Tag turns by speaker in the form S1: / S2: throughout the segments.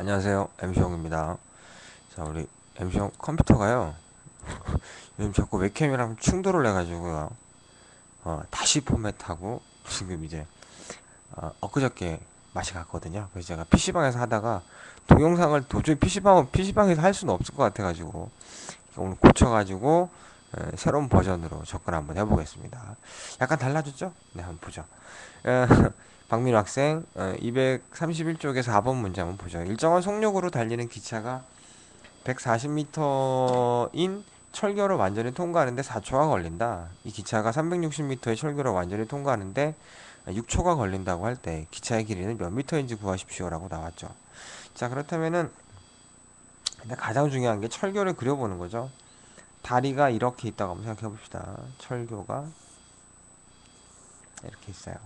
S1: 안녕하세요. MC형입니다. 자 우리 MC형 컴퓨터가요. 요즘 자꾸 웹캠이랑 충돌을 해가지고요. 어, 다시 포맷하고 지금 이제 어, 엊그저께 맛이 갔거든요. 그래서 제가 PC방에서 하다가 동영상을 도저히 PC방, PC방에서 할 수는 없을 것 같아가지고 오늘 고쳐가지고 에, 새로운 버전으로 접근 한번 해보겠습니다. 약간 달라졌죠? 네 한번 보죠. 에, 박민호 학생 어, 231쪽에서 4번 문제 한번 보죠. 일정한 속력으로 달리는 기차가 140m인 철교를 완전히 통과하는데 4초가 걸린다. 이 기차가 360m의 철교를 완전히 통과하는데 6초가 걸린다고 할 때 기차의 길이는 몇 미터인지 구하십시오라고 나왔죠. 자 그렇다면은 가장 중요한 게 철교를 그려보는 거죠. 다리가 이렇게 있다고 한번 생각해 봅시다. 철교가 이렇게 있어요.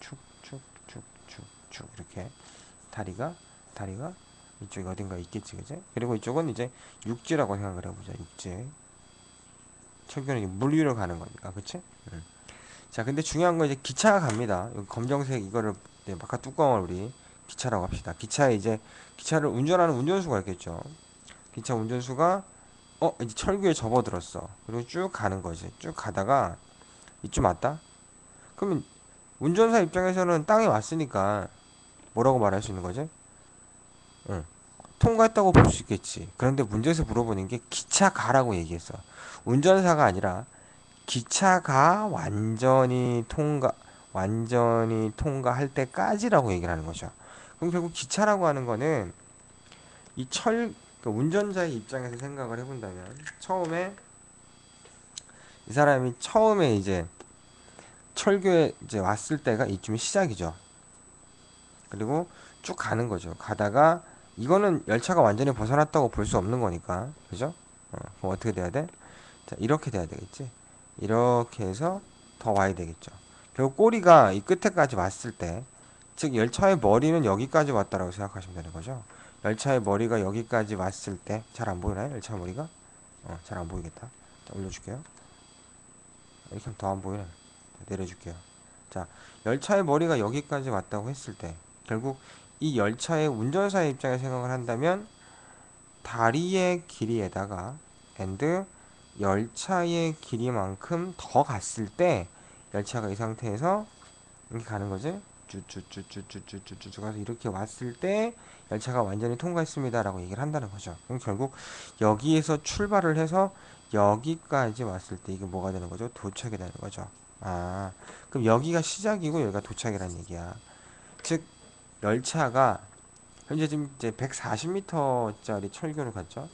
S1: 쭉쭉쭉쭉쭉쭉. 이렇게 다리가 다리가 이쪽에 어딘가 있겠지 그지? 그리고 이쪽은 이제 육지라고 생각을 해보자 육지. 철교는 물 위로 가는 거니까 그치? 음. 자 근데 중요한 건 이제 기차가 갑니다. 검정색 이거를 바깥 뚜껑을 우리 기차라고 합시다. 기차에 이제 기차를 운전하는 운전수가 있겠죠. 기차 운전수가 어 이제 철교에 접어들었어. 그리고 쭉 가는 거지. 쭉 가다가 이쯤 왔다? 그러면 운전사 입장에서는 땅에 왔으니까 뭐라고 말할 수 있는 거지? 응. 통과했다고 볼 수 있겠지. 그런데 문제에서 물어보는 게 기차 가라고 얘기했어. 운전사가 아니라 기차가 완전히 통과 완전히 통과할 때까지라고 얘기를 하는 거죠. 그럼 결국 기차라고 하는 거는 이 철, 그 운전자의 입장에서 생각을 해본다면 처음에 이 사람이 처음에 이제 철교에 이제 왔을 때가 이쯤이 시작이죠. 그리고 쭉 가는 거죠. 가다가 이거는 열차가 완전히 벗어났다고 볼 수 없는 거니까 그죠? 어, 그럼 어떻게 돼야 돼? 자 이렇게 돼야 되겠지. 이렇게 해서 더 와야 되겠죠. 결국 꼬리가 이 끝에까지 왔을 때, 즉 열차의 머리는 여기까지 왔다라고 생각하시면 되는 거죠. 열차의 머리가 여기까지 왔을 때 잘 안 보이나요? 열차 머리가? 어, 잘 안 보이겠다. 자, 올려줄게요. 이렇게 하면 더 안 보이네. 내려줄게요. 자, 열차의 머리가 여기까지 왔다고 했을 때 결국 이 열차의 운전사의 입장에 생각을 한다면 다리의 길이에다가 and 열차의 길이만큼 더 갔을 때 열차가 이 상태에서 이렇게 가는 거지 쭈쭈쭈쭈쭈쭈쭈쭈 가서 이렇게 왔을 때 열차가 완전히 통과했습니다라고 얘기를 한다는 거죠. 그럼 결국 여기에서 출발을 해서 여기까지 왔을 때 이게 뭐가 되는 거죠? 도착이 되는 거죠. 아, 그럼 여기가 시작이고 여기가 도착이라는 얘기야. 즉 열차가 현재 지금 이제 140m짜리 철교를 갔죠.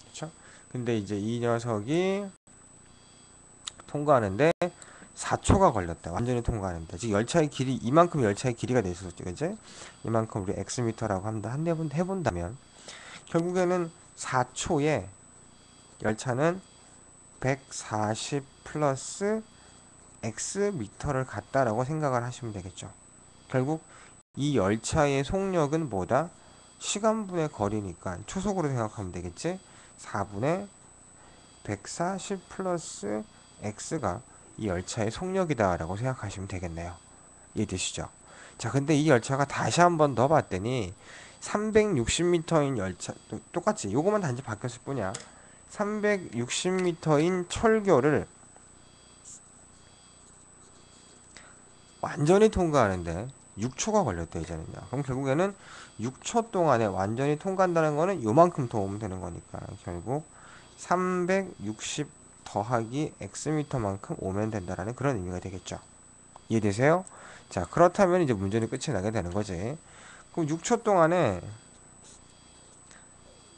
S1: 그렇죠? 근데 이제 이 녀석이 통과하는데 4초가 걸렸다. 완전히 통과하는데. 즉 열차의 길이 이만큼 열차의 길이가 돼 있었죠. 그제? 이만큼 우리 x미터라고 합니다. 한 네번 해본다면 결국에는 4초에 열차는 140 플러스 x 미터를 갔다라고 생각을 하시면 되겠죠. 결국 이 열차의 속력은 뭐다? 시간분의 거리니까 초속으로 생각하면 되겠지? 4분의 140 플러스 x가 이 열차의 속력이다 라고 생각하시면 되겠네요. 이해되시죠? 자 근데 이 열차가 다시 한 번 더 봤더니 360m인 열차 똑같지 요거만 단지 바뀌었을 뿐이야 360m인 철교를 완전히 통과하는데 6초가 걸렸대 이제는요. 그럼 결국에는 6초 동안에 완전히 통과한다는 거는 요만큼 더 오면 되는 거니까 결국 360 더하기 x미터만큼 오면 된다라는 그런 의미가 되겠죠. 이해되세요? 자 그렇다면 이제 문제는 끝이 나게 되는 거지. 그럼 6초 동안에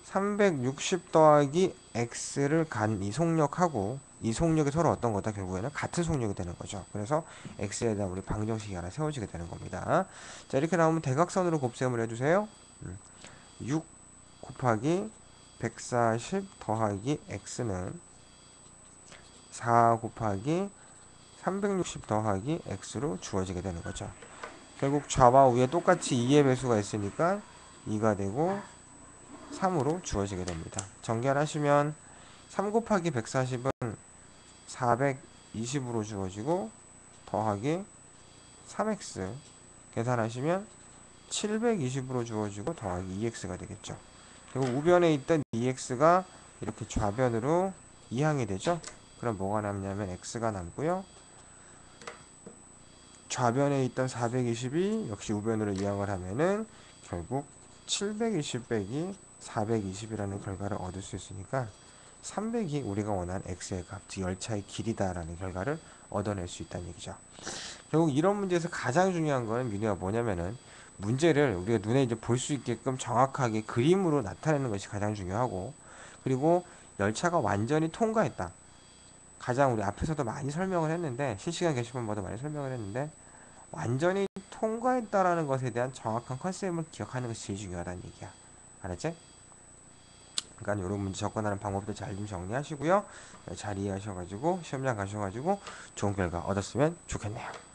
S1: 360 더하기 x를 간 이 속력하고 이 속력이 서로 어떤 거다 결국에는 같은 속력이 되는 거죠. 그래서 x에 대한 우리 방정식이 하나 세워지게 되는 겁니다. 자 이렇게 나오면 대각선으로 곱셈을 해주세요. 6 음. 곱하기 140 더하기 x는 4 곱하기 360 더하기 x로 주어지게 되는 거죠. 결국 좌와 우에 똑같이 2의 배수가 있으니까 2가 되고 3으로 주어지게 됩니다. 정결하시면 3 곱하기 140은 420으로 주어지고 더하기 3x 계산하시면 720으로 주어지고 더하기 2x가 되겠죠. 그리고 우변에 있던 2x가 이렇게 좌변으로 이항이 되죠. 그럼 뭐가 남냐면 x가 남고요. 좌변에 있던 420이 역시 우변으로 이항을 하면은 결국 720 빼기 420이라는 결과를 얻을 수 있으니까 300이 우리가 원하는 x의 값, 즉 열차의 길이다라는 결과를 얻어낼 수 있다는 얘기죠. 결국 이런 문제에서 가장 중요한 거는 민우가 뭐냐면은 문제를 우리가 눈에 이제 볼 수 있게끔 정확하게 그림으로 나타내는 것이 가장 중요하고 그리고 열차가 완전히 통과했다. 가장 우리 앞에서도 많이 설명을 했는데 실시간 게시판보다 많이 설명을 했는데 완전히 통과했다라는 것에 대한 정확한 컨셉을 기억하는 것이 제일 중요하다는 얘기야. 알았지? 그러니까 이런 문제 접근하는 방법도 잘좀 정리하시고요. 잘 이해하셔가지고 시험장 가셔가지고 좋은 결과 얻었으면 좋겠네요.